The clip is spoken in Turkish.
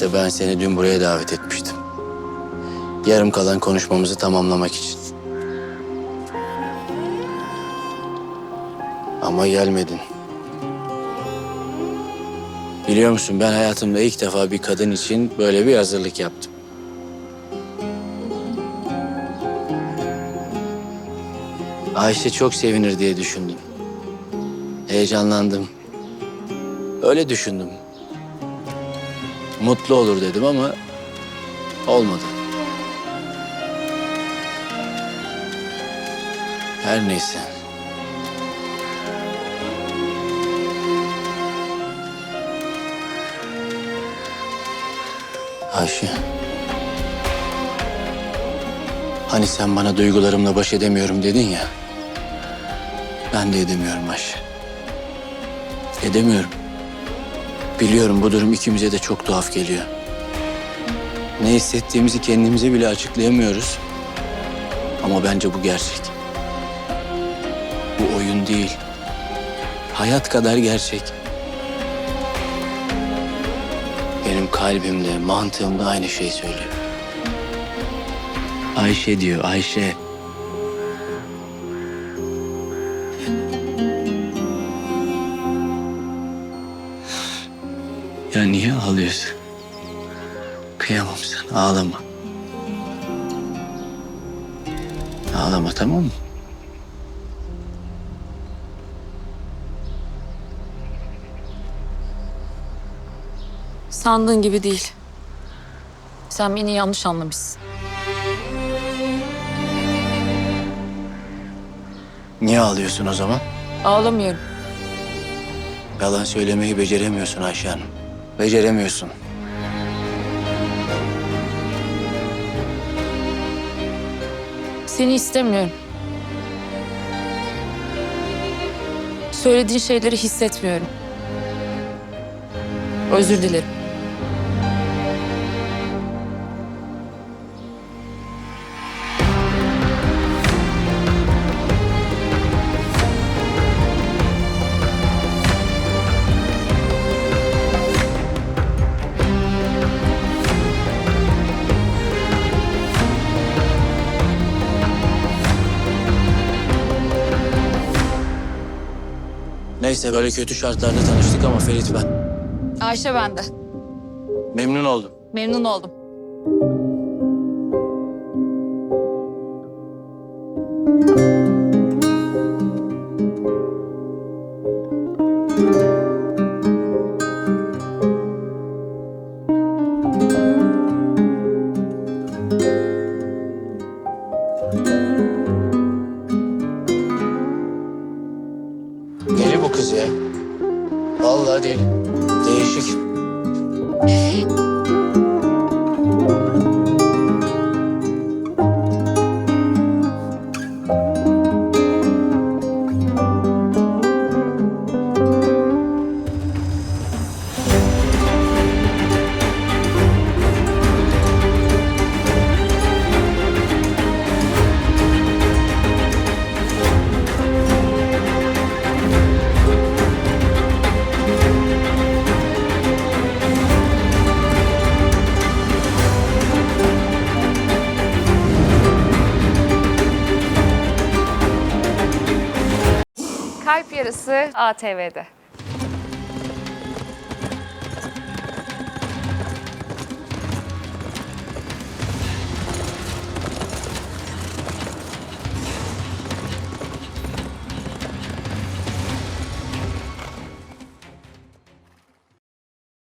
İşte ben seni dün buraya davet etmiştim. Yarım kalan konuşmamızı tamamlamak için. Ama gelmedin. Biliyor musun ben hayatımda ilk defa bir kadın için böyle bir hazırlık yaptım. Ayşe çok sevinir diye düşündüm. Heyecanlandım. Öyle düşündüm. Mutlu olur dedim ama olmadı. Her neyse. Ayşe. Hani sen bana duygularımla baş edemiyorum dedin ya. Ben de edemiyorum Ayşe. Edemiyorum. Biliyorum bu durum ikimize de çok tuhaf geliyor. Ne hissettiğimizi kendimize bile açıklayamıyoruz. Ama bence bu gerçek. Bu oyun değil. Hayat kadar gerçek. Benim kalbimde, mantığımda aynı şeyi söylüyor. Ayşe diyor, Ayşe. Ya niye ağlıyorsun? Kıyamam sana, ağlama. Ağlama tamam mı? Sandığın gibi değil. Sen beni yanlış anlamışsın. Niye ağlıyorsun o zaman? Ağlamıyorum. Yalan söylemeyi beceremiyorsun Ayşe Hanım. Beceremiyorsun. Seni istemiyorum. Söylediğin şeyleri hissetmiyorum. Özür dilerim. Neyse böyle kötü şartlarda tanıştık ama Ferit ben. Ayşe bende. Memnun oldum. Memnun oldum. Deli bu kız ya. Vallahi deli. Değişik. Yarısı ATV'de.